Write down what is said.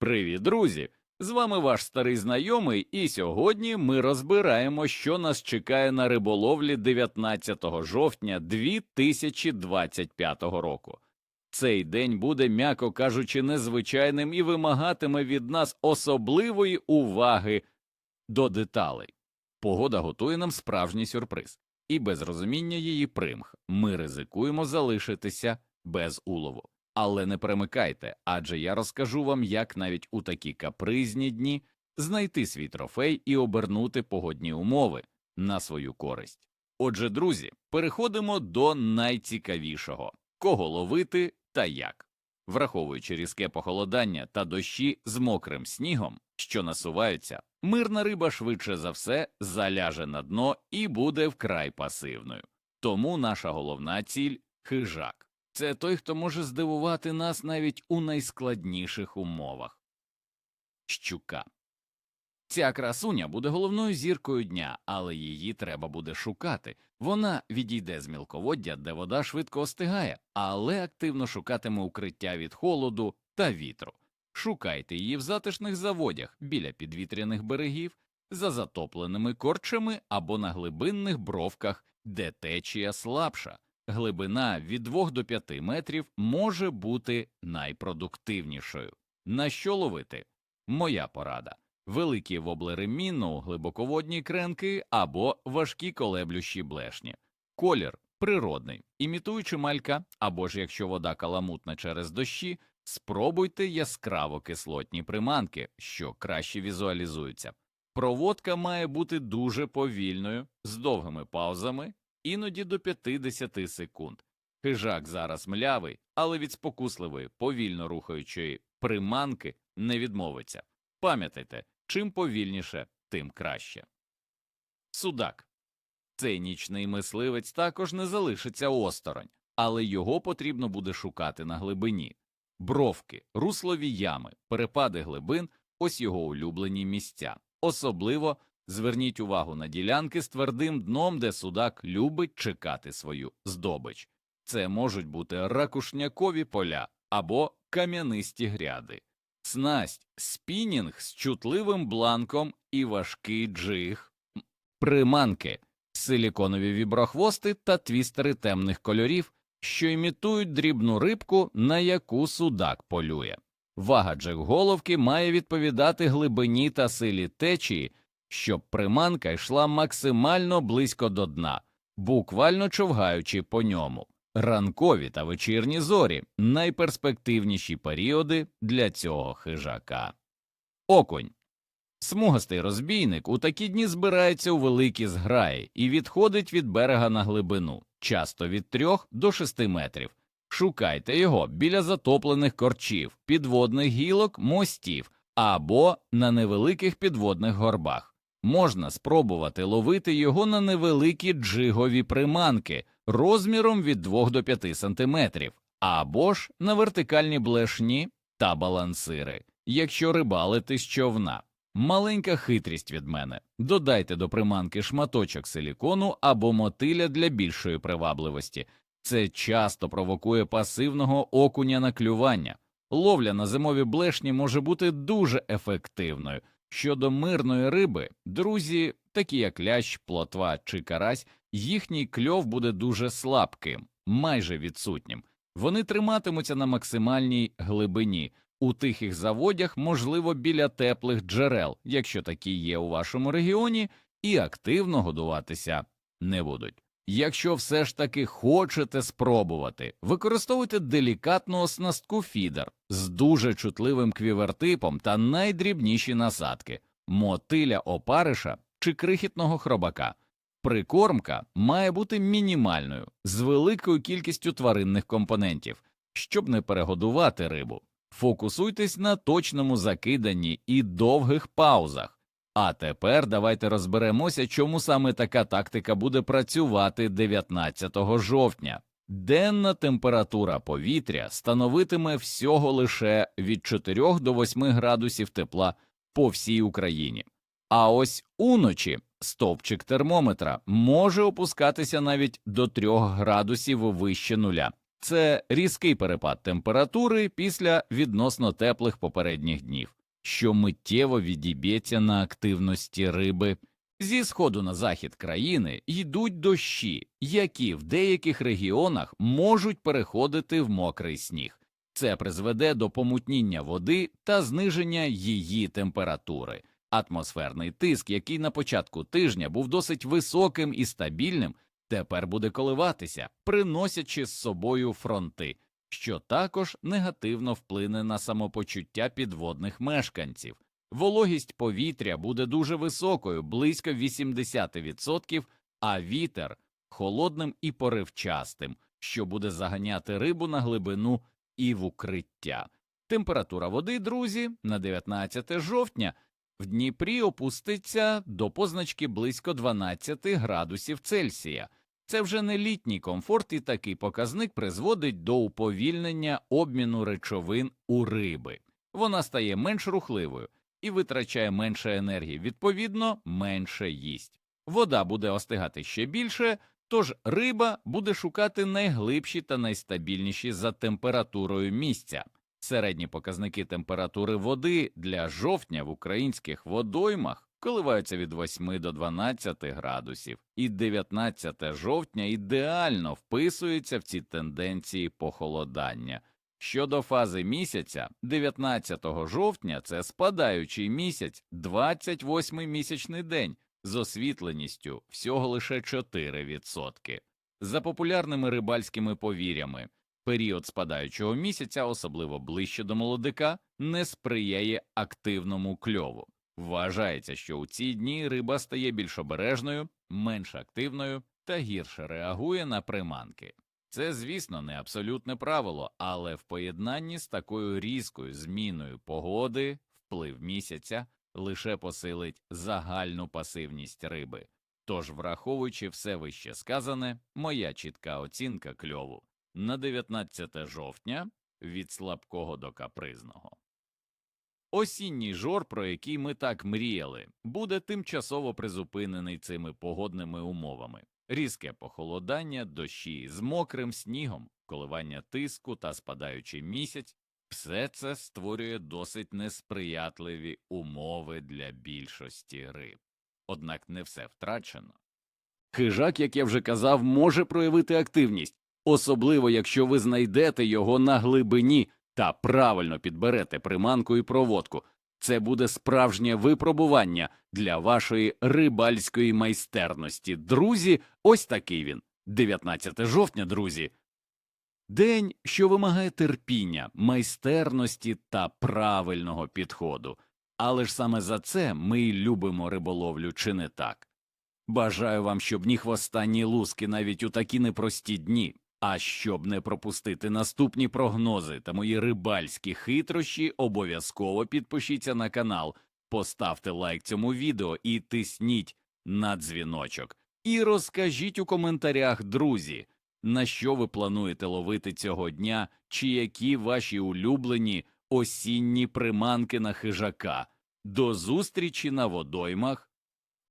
Привіт, друзі! З вами ваш старий знайомий, і сьогодні ми розбираємо, що нас чекає на риболовлі 19 жовтня 2025 року. Цей день буде, м'яко кажучи, незвичайним і вимагатиме від нас особливої уваги до деталей. Погода готує нам справжній сюрприз, і без розуміння її примх ми ризикуємо залишитися без улову. Але не перемикайте, адже я розкажу вам, як навіть у такі капризні дні знайти свій трофей і обернути погодні умови на свою користь. Отже, друзі, переходимо до найцікавішого кого ловити та як. Враховуючи різке похолодання та дощі з мокрим снігом, що насуваються, мирна риба швидше за все заляже на дно і буде вкрай пасивною. Тому наша головна ціль хижак. Це той, хто може здивувати нас навіть у найскладніших умовах. Щука. Ця красуня буде головною зіркою дня, але її треба буде шукати. Вона відійде з мілководдя, де вода швидко остигає, але активно шукатиме укриття від холоду та вітру. Шукайте її в затишних заводях біля підвітряних берегів, за затопленими корчами або на глибинних бровках, де течія слабша. Глибина від 2 до 5 метрів може бути найпродуктивнішою. На що ловити? Моя порада великі воблери міну, глибоководні кренки або важкі колеблющі блешні. Колір природний, імітуючи малька, або ж якщо вода каламутна через дощі, спробуйте яскраво кислотні приманки, що краще візуалізуються. Проводка має бути дуже повільною, з довгими паузами, іноді до 50 секунд. Хижак зараз млявий, але від спокусливої, повільно рухаючої приманки не відмовиться. Пам'ятайте, чим повільніше, тим краще. Судак. Цей нічний мисливець також не залишиться осторонь, але його потрібно буде шукати на глибині. Бровки, руслові ями, перепади глибин ось його улюблені місця. Особливо зверніть увагу на ділянки з твердим дном, де судак любить чекати свою здобич. Це можуть бути ракушнякові поля або кам'янисті гряди. Снасть спінінг з чутливим бланком і важкий джиг, приманки, силіконові віброхвости та твістери темних кольорів, що імітують дрібну рибку, на яку судак полює. Вага джиг-головки має відповідати глибині та силі течії, щоб приманка йшла максимально близько до дна, буквально човгаючи по ньому. Ранкові та вечірні зорі найперспективніші періоди для цього хижака. Окунь. Смугастий розбійник у такі дні збирається у великі зграї і відходить від берега на глибину, часто від 3 до 6 метрів. Шукайте його біля затоплених корчів, підводних гілок, мостів або на невеликих підводних горбах. Можна спробувати ловити його на невеликі джигові приманки розміром від 2 до 5 сантиметрів, або ж на вертикальні блешні та балансири, якщо рибалити з човна. Маленька хитрість від мене додайте до приманки шматочок силікону або мотиля для більшої привабливості. Це часто провокує пасивного окуня на клювання. Ловля на зимові блешні може бути дуже ефективною. Щодо мирної риби, друзі, такі як лящ, плотва чи карась, їхній кльов буде дуже слабким, майже відсутнім. Вони триматимуться на максимальній глибині, у тихих заводях, можливо, біля теплих джерел, якщо такі є у вашому регіоні, і активно годуватися не будуть. Якщо все ж таки хочете спробувати, використовуйте делікатну оснастку фідер з дуже чутливим квівертипом та найдрібніші насадки, мотиля опариша чи крихітного хробака. Прикормка має бути мінімальною з великою кількістю тваринних компонентів, щоб не перегодувати рибу. Фокусуйтесь на точному закиданні і довгих паузах. А тепер давайте розберемося, чому саме така тактика буде працювати 19 жовтня. Денна температура повітря становитиме всього лише від 4 до 8 градусів тепла по всій Україні. А ось уночі стовпчик термометра може опускатися навіть до 3 градусів вище нуля. Це різкий перепад температури після відносно теплих попередніх днів, що миттєво відіб'ється на активності риби. Зі сходу на захід країни йдуть дощі, які в деяких регіонах можуть переходити в мокрий сніг. Це призведе до помутніння води та зниження її температури. Атмосферний тиск, який на початку тижня був досить високим і стабільним, тепер буде коливатися, приносячи з собою фронти, що також негативно вплине на самопочуття підводних мешканців. Вологість повітря буде дуже високою, близько 80%, а вітер холодним і поривчастим, що буде заганяти рибу на глибину і в укриття. Температура води, друзі, на 19 жовтня в Дніпрі опуститься до позначки близько 12 градусів Цельсія. Це вже не літній комфорт, і такий показник призводить до уповільнення обміну речовин у риби. Вона стає менш рухливою і витрачає менше енергії, відповідно, менше їсть. Вода буде остигати ще більше, тож риба буде шукати найглибші та найстабільніші за температурою місця. Середні показники температури води для жовтня в українських водоймах коливаються від 8 до 12 градусів, і 19 жовтня ідеально вписується в ці тенденції похолодання. Щодо фази місяця, 19 жовтня це спадаючий місяць, 28-й місячний день з освітленістю всього лише 4%. За популярними рибальськими повір'ями, період спадаючого місяця, особливо ближче до молодика, не сприяє активному кльову. Вважається, що у ці дні риба стає більш обережною, менш активною та гірше реагує на приманки. Це, звісно, не абсолютне правило, але в поєднанні з такою різкою зміною погоди вплив місяця лише посилить загальну пасивність риби. Тож, враховуючи все вище сказане, моя чітка оцінка кльову на 19 жовтня від слабкого до капризного. Осінній жор, про який ми так мріяли, буде тимчасово призупинений цими погодними умовами. Різке похолодання, дощі з мокрим снігом, коливання тиску та спадаючий місяць все це створює досить несприятливі умови для більшості риб. Однак не все втрачено. Хижак, як я вже казав, може проявити активність, особливо якщо ви знайдете його на глибині та правильно підберете приманку і проводку. Це буде справжнє випробування для вашої рибальської майстерності. Друзі, ось такий він. 19 жовтня, друзі. День, що вимагає терпіння, майстерності та правильного підходу. Але ж саме за це ми й любимо риболовлю, чи не так? Бажаю вам, щоб ні хвостанні луски навіть у такі непрості дні. А щоб не пропустити наступні прогнози та мої рибальські хитрощі, обов'язково підпишіться на канал, поставте лайк цьому відео і тисніть на дзвіночок. І розкажіть у коментарях, друзі, на що ви плануєте ловити цього дня, чи які ваші улюблені осінні приманки на хижака. До зустрічі на водоймах